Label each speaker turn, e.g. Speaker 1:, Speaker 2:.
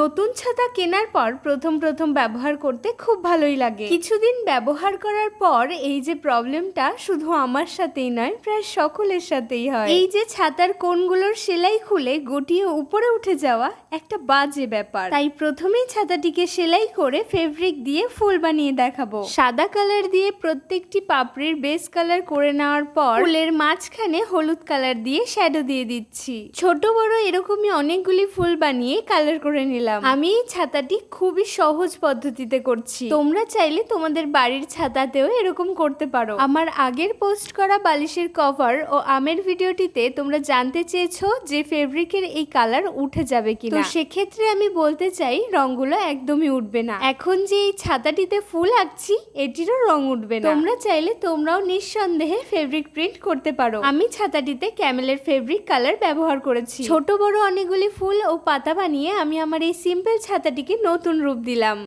Speaker 1: নতুন ছাতা কেনার পর প্রথম প্রথম ব্যবহার করতে খুব ভালোই লাগে। কিছুদিন ব্যবহার করার পর এই যে প্রবলেমটা শুধু আমার সাথেই নয়, প্রায় সকলের সাথেই হয়। এই যে ছাতার কোনগুলোর সেলাই খুলে গটিয়ে উপরে উঠে যাওয়া একটা বাজে ব্যাপার। তাই প্রথমেই ছাতাটিকে সেলাই করে ফেব্রিক দিয়ে ফুল বানিয়ে দেখাবো। সাদা কালার দিয়ে প্রত্যেকটি পাপড়ির বেস কালার করে নেওয়ার পর ফুলের মাঝখানে হলুদ কালার দিয়ে শ্যাডো দিয়ে দিচ্ছি। ছোট বড় এরকমই অনেকগুলি ফুল বানিয়ে কালার করে নিলাম। আমি এই ছাতাটি খুবই সহজ পদ্ধতিতে করছি। তোমরা চাইলে তোমাদের বাড়ির ছাতাতেও এরকম করতে পারো। আমার আগের পোস্ট করা বালিশের কভার ও আমের ভিডিওটিতে তোমরা জানতে চেয়েছো যে ফেব্রিকের এই কালার উঠে যাবে কিনা। তো সেক্ষেত্রে আমি বলতে চাই রংগুলো একদমই উঠবে না। এখন যে এই ছাতাটিতে ফুল আঁকছি এটিরও রং উঠবে না। তোমরা চাইলে তোমরাও নিঃসন্দেহে ফেব্রিক প্রিন্ট করতে পারো। আমি ছাতাটিতে ক্যামেলের ফেব্রিক কালার ব্যবহার করেছি। ছোট বড় অনেকগুলি ফুল ও পাতা বানিয়ে আমি আমার সিম্পল ছাতাটিকে নতুন রূপ দিলাম।